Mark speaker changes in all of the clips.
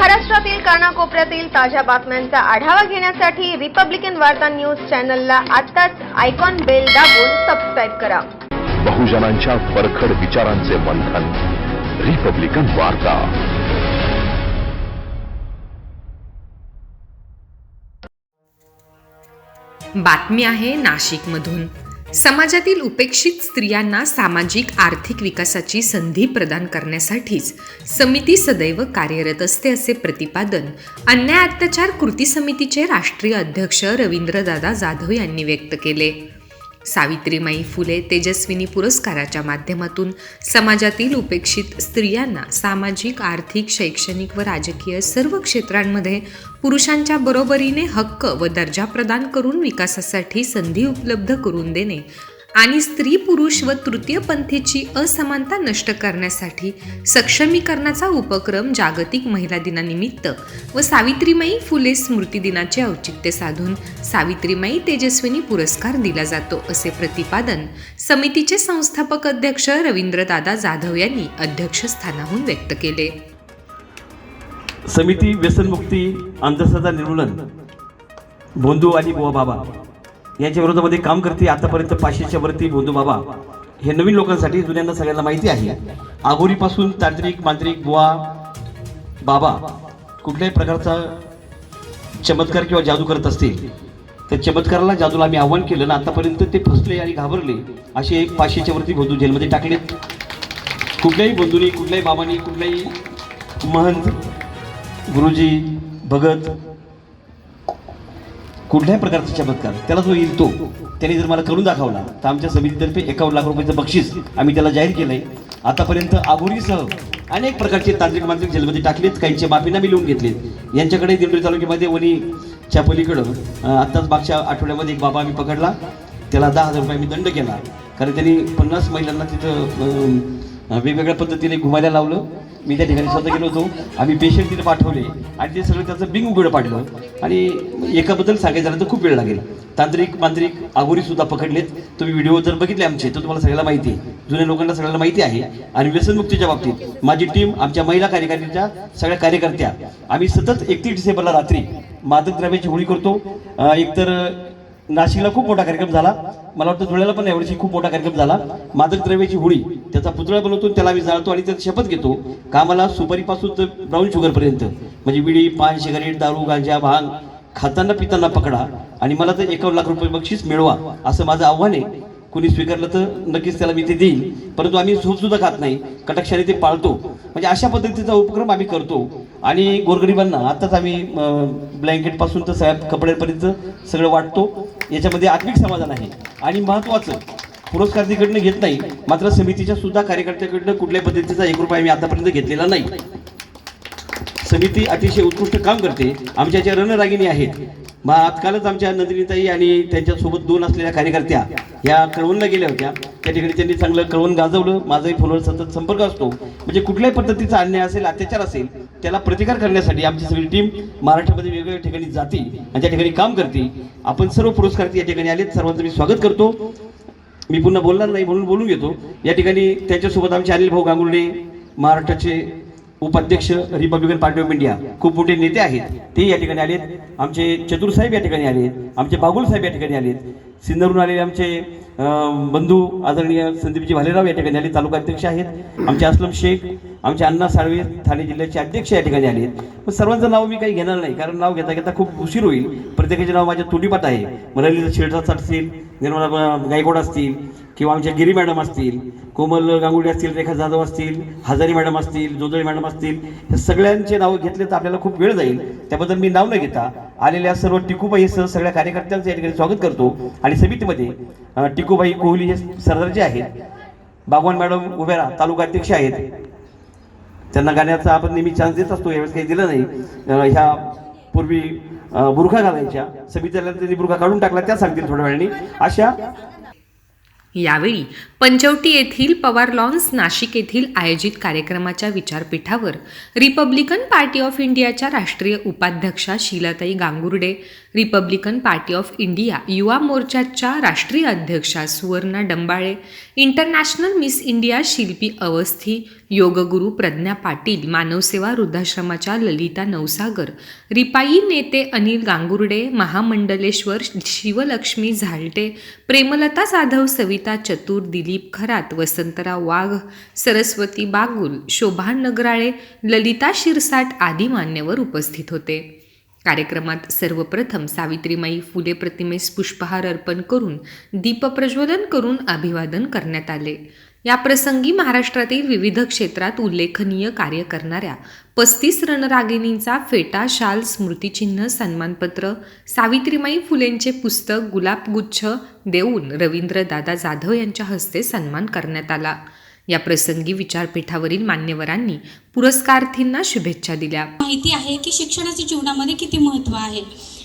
Speaker 1: महाराष्ट्रातील कानाकोपऱ्यातील ताज्या बातम्यांचा आढावा घेण्यासाठी रिपब्लिकन वार्ता न्यूज चॅनलला आत्ताच आयकॉन बेल दाबून सबस्क्राईब करा.
Speaker 2: बहुजनांच्या परखड विचारांचे मंथन. रिपब्लिकन वार्ता.
Speaker 3: बातमी आहे नाशिकमधून. समाजातील उपेक्षित स्त्रियांना सामाजिक आर्थिक विकासाची संधी प्रदान करण्यासाठीच समिती सदैव कार्यरत असते असे प्रतिपादन अन्याय अत्याचार कृती समितीचे राष्ट्रीय अध्यक्ष रवींद्रदादा जाधव यांनी व्यक्त केले. सावित्रीमाई फुले तेजस्विनी पुरस्काराच्या माध्यमातून समाजातील उपेक्षित स्त्रियांना सामाजिक आर्थिक शैक्षणिक व राजकीय सर्व क्षेत्रांमध्ये पुरुषांच्या बरोबरीने हक्क व दर्जा प्रदान करून विकासासाठी संधी उपलब्ध करून देणे आणि स्त्री पुरुष व तृतीयपंथीची असमानता नष्ट करण्यासाठी सक्षमीकरणाचा उपक्रम जागतिक महिला दिनानिमित्त व सावित्रीमाई फुले स्मृती दिनाचे औचित्य साधून सावित्रीमाई तेजस्विनी पुरस्कार दिला जातो असे प्रतिपादन समितीचे संस्थापक अध्यक्ष रवींद्रदादा जाधव यांनी अध्यक्षस्थानाहून व्यक्त केले.
Speaker 4: समिती व्यसनमुक्ती अंधश्रद्धा निर्मूलन भोंदू आणि बुवा बाबा यांच्या विरोधामध्ये काम करते आतापर्यंत पाचशेच्या वरती भोंदू बाबा. हे नवीन लोकांसाठी जुन्यांना सगळ्यांना माहिती आहे. आगोरीपासून तांत्रिक मांत्रिक बुवा बाबा कुठल्याही प्रकारचा चमत्कार किंवा जादू करत असतील त्या चमत्काराला जादूला आम्ही आव्हान केलं ना आतापर्यंत ते फसले आणि घाबरले असे एक पाचशेच्या वरती बंधू जेलमध्ये टाकलेत कुठल्याही बंधूंनी कुठल्याही बाबांनी कुठल्याही महंत गुरुजी भगत कुठल्याही प्रकारचा चमत्कार त्याला जो येईल तो. त्याने जर मला करून दाखवला तर आमच्या समितीतर्फे एकावन्न लाख रुपयाचं बक्षीस आम्ही त्याला जाहीर केलं आहे आतापर्यंत आगोरीसह अनेक प्रकारचे तांत्रिक मांत्रिक जेलमध्ये टाकलेत काहींचे माफीनामे लिहून घेतलेत. यांच्याकडे दिंडोरी तालुक्यामध्ये वणीच्या पलीकडं आत्ताच मागच्या आठवड्यामध्ये एक बाबा आम्ही पकडला. त्याला दहा हजार रुपये आम्ही दंड केला. कारण त्यांनी पन्नास महिलांना तिथं वेगवेगळ्या पद्धतीने घुमायला लावलं. मी त्या ठिकाणी स्वतः गेलो होतो. आम्ही पेशंट तिथे पाठवले आणि ते सगळं त्याचं बिंग उघडं पाडलं. आणि एकाबद्दल सांगायचं झालं तर खूप वेळ लागेल. तांत्रिक मांत्रिक आघोरीसुद्धा पकडलेत. तुम्ही व्हिडिओ जर बघितले आमचे तर तुम्हाला सगळ्याला माहिती आहे. जुन्या लोकांना सगळ्याला माहिती आहे. आणि व्यसनमुक्तीच्या बाबतीत माझी टीम आमच्या महिला कार्यकारिणीच्या सगळ्या कार्यकर्त्या. आम्ही सतत एकतीस डिसेंबरला रात्री मादक द्रव्याची होळी करतो. एकतर नाशिकला खूप मोठा कार्यक्रम झाला. मला वाटतं धुळ्याला पण यावर्षी खूप मोठा कार्यक्रम झाला. मादक द्रव्याची होळी त्याचा पुतळा बनवतो त्याला आम्ही जाळतो आणि त्याची शपथ घेतो. कामाला सुपारीपासून तर ब्राऊन शुगरपर्यंत म्हणजे विडी पान सिगारेट दारू गांजा भांग खाताना पिताना पकडा. आणि मला तर एकावन्न लाख रुपये बक्षीस मिळवा असं माझं आव्हान आहे. कुणी स्वीकारलं तर नक्कीच त्याला मी ते देईन. परंतु आम्ही झोप सुद्धा खात नाही. कटाक्षाने ते पाळतो. म्हणजे अशा पद्धतीचा उपक्रम आम्ही करतो. आणि गोरगरिबांना आत्ताच आम्ही ब्लँकेटपासून तर सगळ्या कपड्यांपर्यंत सगळं वाटतो. याच्यामध्ये आत्मिक समाधान आहे. आणि महत्त्वाचं पुरस्कार तिकडनं घेत नाही मात्र समितीच्या सुद्धा कार्यकर्त्याकडनं कुठल्याही पद्धतीचा एक रुपया आम्ही आतापर्यंत घेतलेला नाही. समिती अतिशय उत्कृष्ट काम करते. आमच्या ज्या रणरागिणी आहेत मग आजकालच आमच्या नंदिनीताई आणि त्यांच्यासोबत दोन असलेल्या कार्यकर्त्या या कळवणला गेल्या होत्या. त्या ठिकाणी त्यांनी चांगलं कळवण गाजवलं. माझाही फोनवर सतत संपर्क असतो. म्हणजे कुठल्याही पद्धतीचा अन्याय असेल अत्याचार असेल त्याला प्रतिकार करण्यासाठी आमची सगळी टीम महाराष्ट्रामध्ये वेगवेगळ्या ठिकाणी जाते आणि त्या ठिकाणी काम करते. आपण सर्व पुरस्कार या ठिकाणी आलेत. सर्वांचं मी स्वागत करतो. मी पुन्हा बोलणार नाही म्हणून बोलून घेतो. या ठिकाणी त्यांच्यासोबत आमचे अनिल भाऊ गांगुर्डे महाराष्ट्राचे उपाध्यक्ष रिपब्लिकन पार्टी ऑफ इंडिया. खूप मोठे नेते आहेत. ते या ठिकाणी आलेत. आमचे चतुर साहेब या ठिकाणी आलेत. आमचे बागुल साहेब या ठिकाणी आलेत. सिंधरून आलेले आमचे बंधू आदरणीय संदीपजी भालेराव या ठिकाणी आले तालुका अध्यक्ष आहेत. आमचे असलम शेख आमचे अण्णा साळवे ठाणे जिल्ह्याचे अध्यक्ष या ठिकाणी आलेत. पण सर्वांचं नाव मी काही घेणार नाही. कारण नाव घेता घेता खूप उशीर होईल. प्रत्येकाचे नाव माझ्या तुटीपात आहे. मराठी शिरसाट असतील निर्मला गायकवाड असतील किंवा आमच्या गिरी मॅडम असतील कोमल गांगुडे असतील रेखा जाधव असतील हजारी मॅडम असतील जोदळी मॅडम असतील हे सगळ्यांचे नावं घेतले तर आपल्याला खूप वेळ जाईल. त्याबद्दल मी नाव न घेता आलेल्या सर्व टिकूबाई सह सगळ्या कार्यकर्त्यांचं या ठिकाणी स्वागत करतो. आणि समितीमध्ये टिकूबाई कोहली हे सरदारचे आहेत बागवान मॅडम उभेरा तालुका अध्यक्ष आहेत. त्यांना गाण्याचा आपण नेहमी चान्स देत असतो यावेळेस काही दिलं नाही. ह्या पूर्वी बुरखा घालायच्या समितीला त्यांनी बुरखा काढून टाकला त्या सांगतील थोड्या वेळाने. अशा
Speaker 3: यावेळी पंचवटी येथील पवार लॉन्स नाशिक येथील आयोजित कार्यक्रमाच्या विचारपीठावर रिपब्लिकन पार्टी ऑफ इंडियाच्या राष्ट्रीय उपाध्यक्षा Shilatai Gangurde Republican Party of India युवा मोर्चाच्या राष्ट्रीय अध्यक्षा Suvarna Dambale international Miss India Shilpi Awasthi योगगुरू Pragya Patil मानवसेवा वृद्धाश्रमाच्या ललिता नवसागर रिपाई नेते अनिल गांगुर्डे महामंडलेश्वर शिवलक्ष्मी झालटे प्रेमलता जाधव सविता चतुर दिलीप खरात वसंतराव वाघ सरस्वती बागुल शोभा नगराळे ललिता शिरसाट आदी मान्यवर उपस्थित होते. कार्यक्रमात सर्वप्रथम सावित्रीमाई फुले प्रतिमेस पुष्पहार अर्पण करून दीपप्रज्वलन करून अभिवादन करण्यात आले. या प्रसंगी महाराष्ट्रातील विविध क्षेत्रात उल्लेखनीय कार्य करणाऱ्या पस्तीस रणरागिणींचा फेटा शाल स्मृतिचिन्ह सन्मानपत्र सावित्रीमाई फुलेंचे पुस्तक गुलाबगुच्छ देऊन रवींद्र दादा जाधव यांच्या हस्ते सन्मान करण्यात आला. या प्रसंगी विचारपीठावरील मान्यवरांनी पुरस्कारार्थींना शुभेच्छा दिल्या.
Speaker 5: माहिती आहे की शिक्षणाचे जीवनामध्ये किती महत्त्व आहे?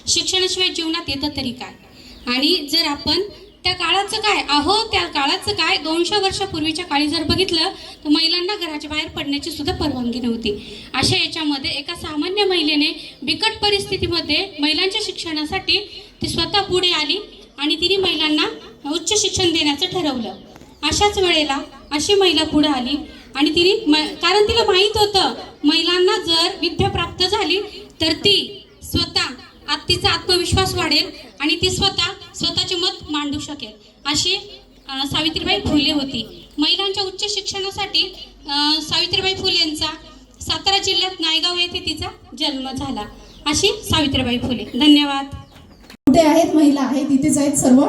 Speaker 5: शिक्षणाशिवाय जीवनात येतं तरी काय? आणि जर आपण त्या काळाचं काय अहो त्या काळाचं काय दोनशे वर्षापूर्वीच्या काळी जर बघितलं तर महिलांना घराच्या बाहेर पडण्याची सुद्धा परवानगी नव्हती. अशा याच्यामध्ये एका सामान्य महिलेने बिकट परिस्थितीमध्ये महिलांच्या शिक्षणासाठी ती स्वतः पुढे आली आणि तिने महिलांना उच्च शिक्षण देण्याचं ठरवलं. अशाच वेळेला अशी महिला पुढे आली. आणि तिने म कारण तिला माहीत होतं महिलांना जर विद्या प्राप्त झाली तर ती स्वतः तिचा आत्मविश्वास वाढेल आणि ती स्वतः स्वतःचे मत मांडू शकेल. अशी सावित्रीबाई फुले होती. महिलांच्या उच्च शिक्षणासाठी सावित्रीबाई सावित्रीबाई फुलेंचा सातारा जिल्ह्यात नायगाव येथे तिचा जन्म झाला. अशी सावित्रीबाई फुले. धन्यवाद.
Speaker 6: कुठे आहेत महिला? आहेत तिथेच आहेत सर्व?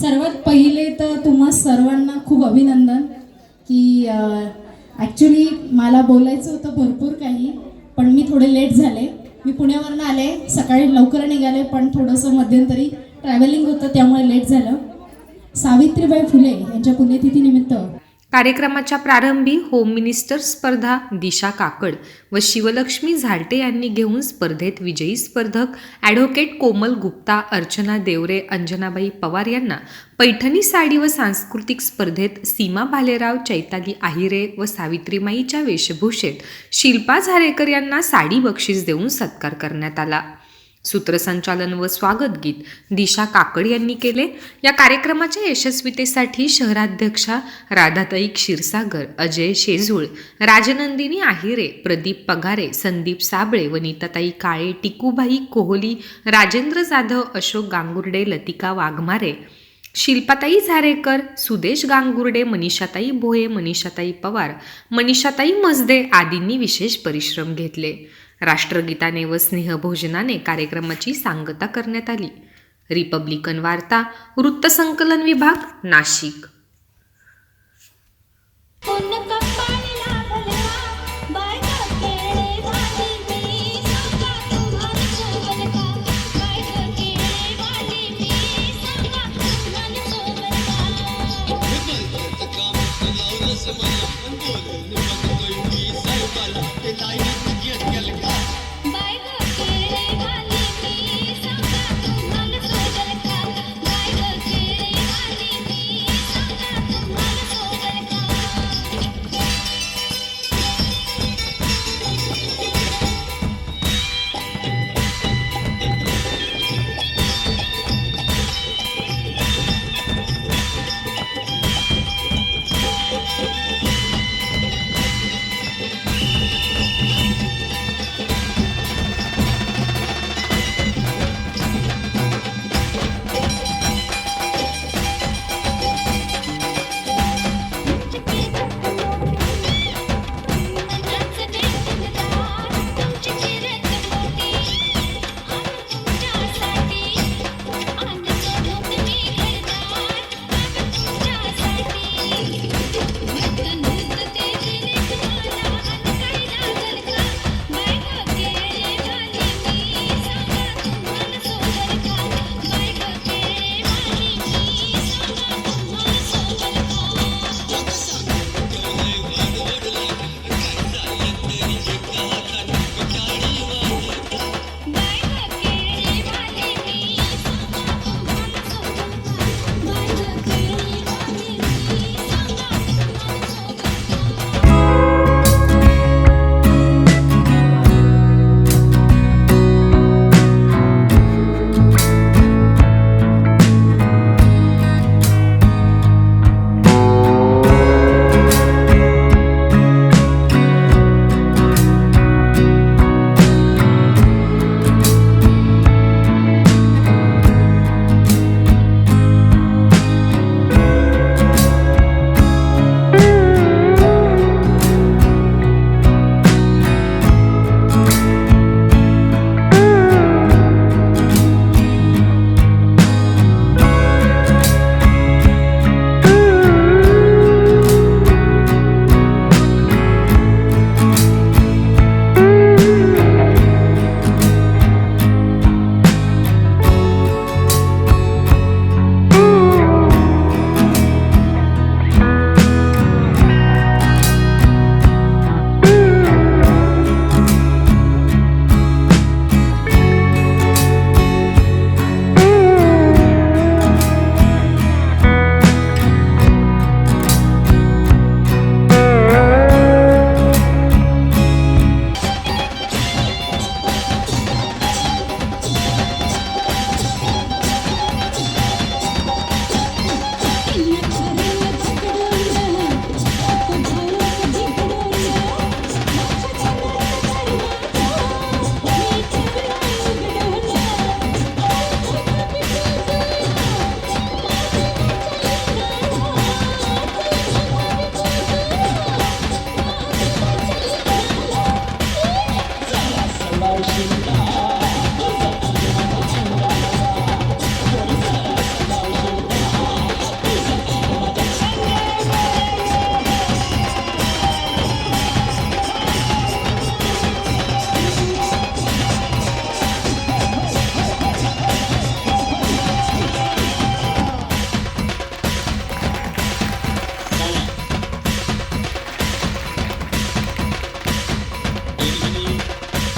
Speaker 6: सर्वात पहिले तर तुम्हा सर्वांना खूप अभिनंदन. की ॲक्च्युली मला बोलायचं होतं भरपूर काही पण मी थोडे लेट झाले. मी पुण्यावरनं आले सकाळी लवकर निघाले पण थोडंसं मध्यंतरी ट्रॅव्हलिंग होतं त्यामुळे लेट झालं. सावित्रीबाई फुले यांच्या पुण्यतिथीनिमित्त
Speaker 3: कार्यक्रमाच्या प्रारंभी होम मिनिस्टर स्पर्धा दिशा काकड व शिवलक्ष्मी झालटे यांनी घेऊन स्पर्धेत विजयी स्पर्धक ॲडव्होकेट कोमल गुप्ता अर्चना देवरे अंजनाबाई पवार यांना पैठणी साडी व सांस्कृतिक स्पर्धेत सीमा भालेराव चैताली आहिरे व सावित्रीमाईच्या वेशभूषेत शिल्पा झारेकर यांना साडी बक्षीस देऊन सत्कार करण्यात आला. सूत्रसंचालन व स्वागत गीत दिशा काकड यांनी केले. या कार्यक्रमाच्या यशस्वीतेसाठी शहराध्यक्षा राधाताई क्षीरसागर अजय शेजूळ राजनंदिनी आहिरे प्रदीप पगारे संदीप साबळे वनिताताई काळे टिकूबाई कोहली राजेंद्र जाधव अशोक गांगुर्डे लतिका वाघमारे शिल्पाताई झारेकर सुदेश गांगुर्डे मनीषाताई भोये मनीषाताई पवार मनीषाताई मजदे आदींनी विशेष परिश्रम घेतले. राष्ट्रगीताने व स्नेहभोजनाने कार्यक्रमाची सांगता करण्यात आली. रिपब्लिकन वार्ता वृत्तसंकलन विभाग नाशिक.